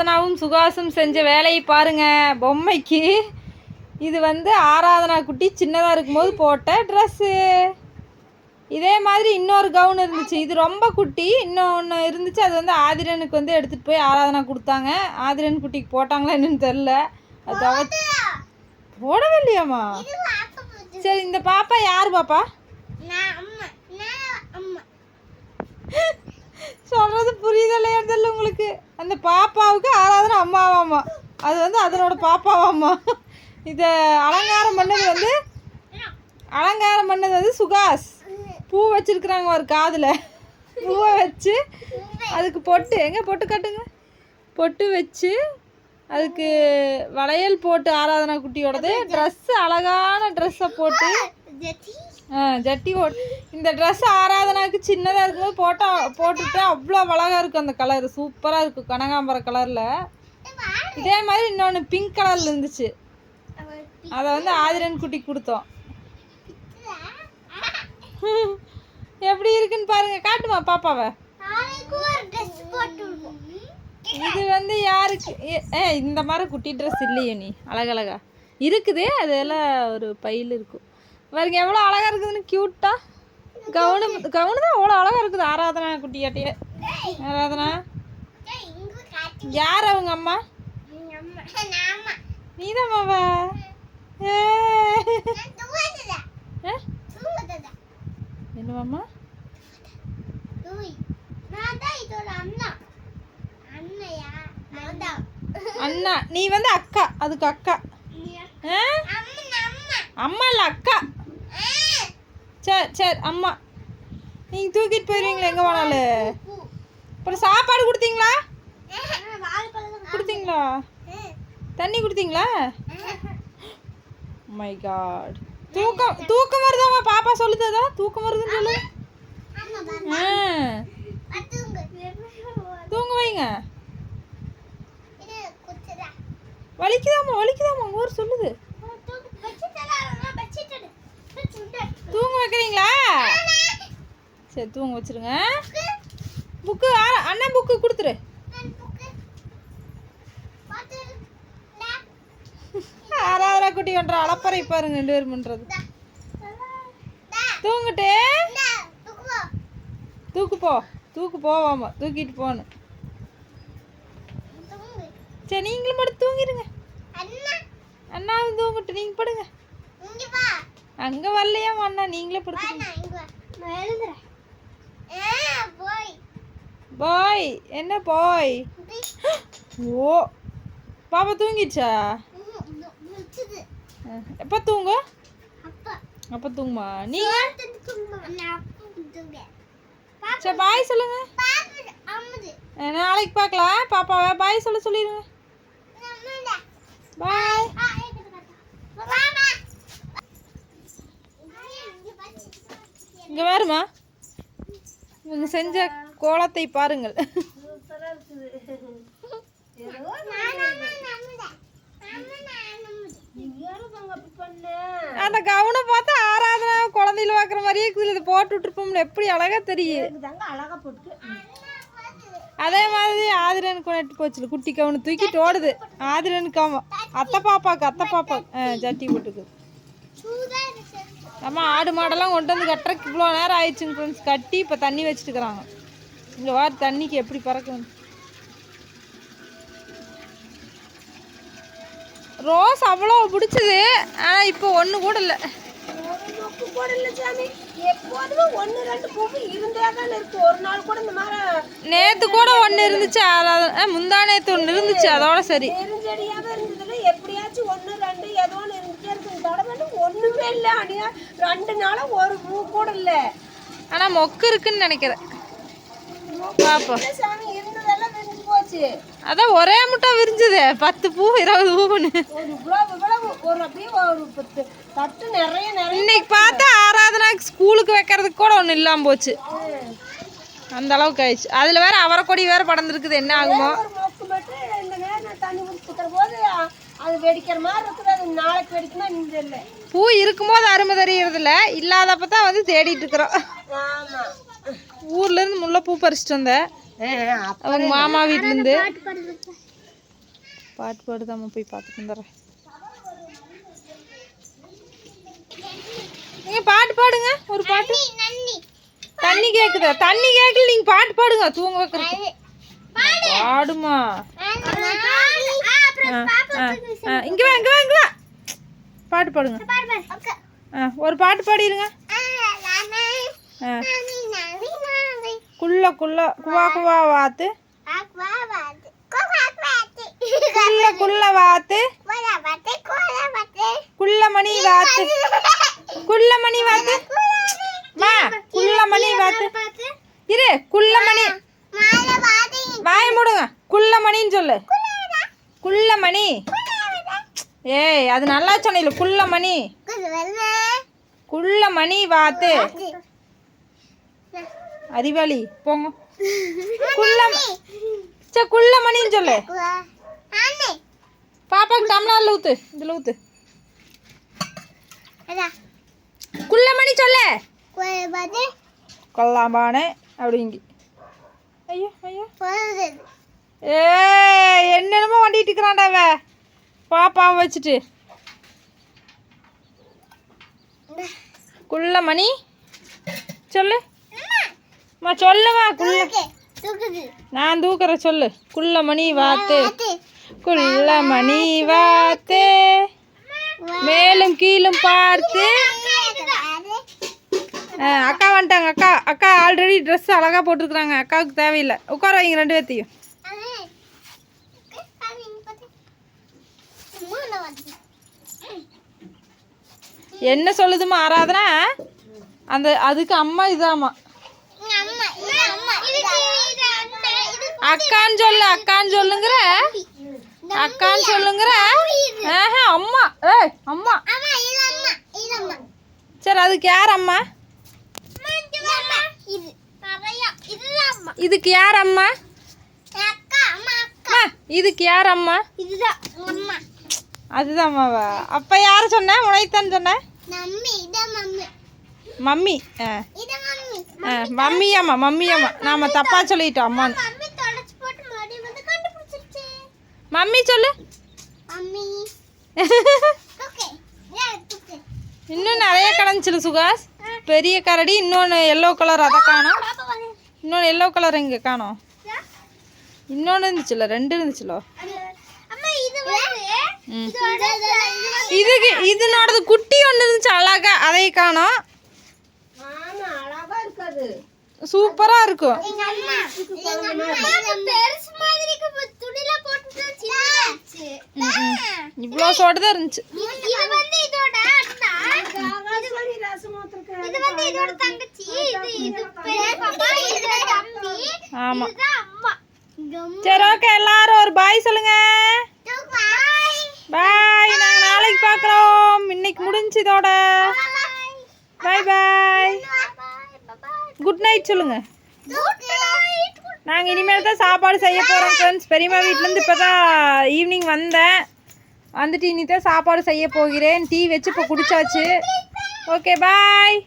ஆராதனாவும் சுகாசும் செஞ்ச வேலையை பாருங்க. பொம்மைக்கு. இது வந்து ஆராதனா குட்டி சின்னதாக இருக்கும்போது போட்ட ட்ரெஸ்ஸு இதே மாதிரி இன்னொரு கவுன் இருந்துச்சு. இது ரொம்ப குட்டி. இன்னொன்று இருந்துச்சு. அது வந்து ஆதிரனுக்கு வந்து எடுத்துகிட்டு போய் ஆராதனா கொடுத்தாங்க. ஆதிரன் குட்டிக்கு போட்டாங்களா என்னன்னு தெரில அது போடவே இல்லையாம்மா சரி இந்த பாப்பா யார் பாப்பா? சொல்கிறது புரியுதில்லையா தெரியல உங்களுக்கு. அந்த பாப்பாவுக்கு ஆராதனை அம்மாவாம்மா. அது வந்து அதனோட பாப்பாவாம்மா. இதை அலங்காரம் பண்ணது வந்து அலங்காரம் பண்ணது வந்து சுகாஸ். பூ வச்சிருக்கிறாங்க ஒரு காதில். பூவை வச்சு அதுக்கு பொட்டு எங்கே பொட்டு காட்டுங்க? பொட்டு வச்சு அதுக்கு வளையல் போட்டு ஆராதனா குட்டியோடது. ட்ரெஸ்ஸு அழகான ட்ரெஸ்ஸை போட்டு ஜட்டி ஓட் இந்த ட்ரெஸ் ஆராதனாக்கு சின்னதாக இருக்கும்போது போட்டால் போட்டுட்டா அவ்வளோ அழகாக இருக்கும் அந்த கலர் சூப்பராக இருக்கும் கனகாம்பர கலரில் இதே மாதிரி இன்னொன்று பிங்க் கலரில் இருந்துச்சு. அதை வந்து ஆதிரன் குட்டி கொடுத்தோம். எப்படி இருக்குன்னு பாருங்க. காட்டுமா பாப்பாவை? இது வந்து யாருக்கு? ஏ- ஏ இந்த மாதிரி குட்டி ட்ரெஸ் இல்லையே நீ. அழகழகா. இருக்குது அதெல்லாம் ஒரு பையில் இருக்கும். பாருங்க எவ்வளோ அழகா இருக்குதுன்னு க்யூட்டா கவுனு கவுனு தான் அவ்வளோ அழகா இருக்குது ஆராதனா குட்டியாட்டியே. ஆராதனா? யார் அவங்க அம்மா? மாவா ஏ. ஆ? என்னவாம்மா? அண்ணா நீ வந்து அக்கா அதுக்கு அக்கா? அம்மா இல்லை அக்கா. சரி சரி அம்மா. நீங்கள் தூக்கிட்டு போயிடுவீங்களா எங்கே போனாலும். அப்புறம் சாப்பாடு கொடுத்தீங்களா? கொடுத்தீங்களா? தண்ணி கொடுத்தீங்களா? Oh மை காட் தூக்கம் தூக்கம் வருதாம்மா பாப்பா சொல்லுதா தூக்கம் வருதுன்னு சொல்லு. ஆ. தூங்க வைங்க. வலிக்குதாம்மா வலிக்குதாம்மா ஊர் சொல்லுது. தூங்க வைக்கிறீங்களா? சரி தூங்க வச்சிருங்க. புக்கு அண்ணன் புக்கு கொடுத்துரு. ஆறாயிரா குட்டி ஒன்ற அளப்பறை பாருங்க ரெண்டு பேரும் பண்ணுறது தூங்கிட்டு. தூக்கு போ தூக்கு போவாமா தூக்கிட்டு போகணும் சரி நீங்களும் மட்டும் தூங்கிடுங்க அண்ணாவும் தூங்கட்டும் நீங்கள் படுங்க. அங்கே வரலையாம் அண்ணா நீங்களே படுத்துக்கங்க பாய். என்ன பாய்? ஓ பாப்பா தூங்கிடுச்சா? எப்போ தூங்க? அப்போ. தூங்குமா? நீங்க சரி பாய் சொல்லுங்க. நாளைக்கு பார்க்கலாம். பாப்பாவை பாய் சொல்ல சொல்லிடுங்க. பாய். இங்கே வருமா. இவங்க செஞ்ச கோலத்தை பாருங்கள். அந்த கவுனை பார்த்தா ஆராதனா குழந்தையில பார்க்குற மாதிரியே இருக்குது. இது போட்டு விட்டுருப்போம்ல எப்படி அழகா தெரியும் அதே மாதிரி ஆதிரன் கொண்டு போச்சு குட்டி கவுனு தூக்கிட்டு ஓடுது. ஆதிரனுக்கு ஆமாம் அத்தை பாப்பாக்கு அத்தை பாப்பா ஜட்டி போட்டுக்கு. நம்ம ஆடு மாடெல்லாம் கொண்டு வந்து கட்டுறக்கு இவ்வளோ நேரம் ஆயிடுச்சுங்க ஃப்ரெண்ட்ஸ் கட்டி இப்போ தண்ணி வச்சுட்டுக்கிறாங்க. இங்கே வார தண்ணிக்கு எப்படி பறக்கும்? ரோஸ் அவ்வளோ பிடிச்சது ஆனால் இப்போ ஒன்று கூட இல்லை. நேற்று கூட ஒன்று இருந்துச்சு அதாவது ஆ, முந்தா நேற்று ஒன்று இருந்துச்சு அதோட சரி எப்படியாச்சும் ஒன்று ரெண்டு ஏதோ ஒன்று இருந்துட்டே இருக்கு இந்த தடவை ஒண்ணுமே இல்லை அடியா ரெண்டு நாளா ஒரு பூ கூட இல்லை. ஆனால் மொக்கு இருக்குன்னு நினைக்கிறேன். பாப்போம். சாமி. இருந்ததெல்லாம் விரிஞ்சு போச்சு. அதான் ஒரே முட்டை விரிஞ்சுது. பத்து பூ இருபது பூன்னு. ஒரு இவ்வளவு இவ்வளவு. ஒரு அப்படியே ஒரு பத்து தட்டு நிறைய நிறைய இன்னைக்கு பார்த்தா ஆராதனாக்கு ஸ்கூலுக்கு வைக்கிறதுக்கு கூட ஒன்றும் இல்லாமல் போச்சு. அந்த அளவுக்கு ஆயிடுச்சு. அதில் வேற அவரைக்கொடி வேற படர்ந்துருக்குது. என்ன ஆகுமோ? தண்ணி குடிச்சுக்கிற போது அது வெடிக்கிற மாதிரி இருக்குது. நாளைக்கு வெடிக்குமா இந்த இல்லை. பூ இருக்கும்போது அருமை தெரியறதில்ல இல்லாதப்ப தான் வந்து தேடிட்டு இருக்கிறோம். ஆமா. ஊர்ல இருந்து முல்லை பூ பறிச்சிட்டு வந்தேன் அவங்க மாமா வீட்ல இருந்து. பாட்டு பாடுதாம்மா போய் பார்த்துட்டு வந்துடுறேன். நீங்க பாட்டு பாடுங்க ஒரு பாட்டு. தண்ணி கேக்குதா? தண்ணி கேட்கல நீங்க பாட்டு பாடுங்க தூங்க வைக்கிறது பாடுமா? இங்க வா இங்க வா இங்க வா. பாட்டு பாடுங்க. ஆ, ஒரு பாட்டு பாடிடுங்க ஆ, குள்ள குள்ள குவா குவா வாத்து. குள்ள குள்ள வாத்து. குள்ள மணி வாத்து. குள்ள மணி வாத்து. மா குள்ள மணி வாத்து. இரு குள்ள மணி. வாய மூடுங்க. குள்ள மணின்னு சொல்லு. குள்ள மணி. ஏய் அது நல்லா சொன்ன குள்ள மணி. குள்ள மணி வாத்து. அறிவாளி போங்க. குள்ள சே குள்ள மணின்னு சொல்லு. பாப்பாக்கு டம்ளால் ஊத்து இதில் ஊத்து. குள்ள மணி சொல்லு. கொல்லாம்பானே அப்படிங்க. ஐயோ ஐயோ. ஏ என்னென்னமோ வண்டிட்டு இருக்கிறான்டா அவ பாப்பாவை வச்சுட்டு. குள்ள மணி சொல்லு. அம்மா. சொல்லுமா குள்ள. நான் தூக்குற சொல்லு. குள்ள மணி வாத்து. குள்ள மணி வாத்து. மேலும் கீழும் பார்த்து. அக்கா வந்துட்டாங்க. அக்கா அக்கா ஆல்ரெடி ட்ரெஸ் அழகாக போட்டிருக்குறாங்க. அக்காவுக்கு தேவையில்லை. உட்கார வைங்க ரெண்டு பேர்த்தையும். என்ன சொல்லுதுமா ஆராதனா? அந்த அதுக்கு அம்மா இதாம்மா. அக்கான்னு சொல்லு அக்கான்னு சொல்லுங்கிற? அக்கான்னு சொல்லுங்கிற? ஆஹா அம்மா. ஏய் அம்மா. சரி அதுக்கு யார் அம்மா? இதுக்கு யார் அம்மா? அம்மா, இதுக்கு யார் அம்மா. அதுதான் அம்மாவா அப்போ யார் சொன்ன? உனைத்தான் சொன்ன? மம்மி ஆ. ஆ மம்மியாம்மா மம்மியாம்மா. நாம தப்பா சொல்லிட்டோம் அம்மான்னு மம்மி சொல்லு. இன்னும் நிறைய கிடந்துச்சுல சுகாஸ் பெரிய கரடி இன்னொன்று எல்லோ கலர் அதை காணோம். இன்னொன்று எல்லோ கலர் இங்கே காணோம். இன்னொன்று இருந்துச்சுல ரெண்டு இருந்துச்சுல. இதுக்கு இதனோடது குட்டி ஒன்று இருந்துச்சு அழகா. அதை காணோம். ஆமா சூப்பராக இருக்கும். இவ்வளோ சோடு தான் இருந்துச்சு ஆமாம் சரி ஓகே எல்லாரும் ஒரு பாய் சொல்லுங்க பாய் நாங்கள் நாளைக்கு இன்னைக்கு முடிஞ்சு இதோட பாய் பாய் குட் நைட் சொல்லுங்க. நாங்கள் இனிமேல் தான் சாப்பாடு செய்ய போகிறோம் ஃப்ரெண்ட்ஸ் பெரியம்மா வீட்டிலேருந்து இப்போ தான் ஈவினிங் வந்தேன். வந்துட்டு இனி தான் சாப்பாடு செய்ய போகிறேன். டீ வச்சு இப்போ குடிச்சாச்சு. Okay bye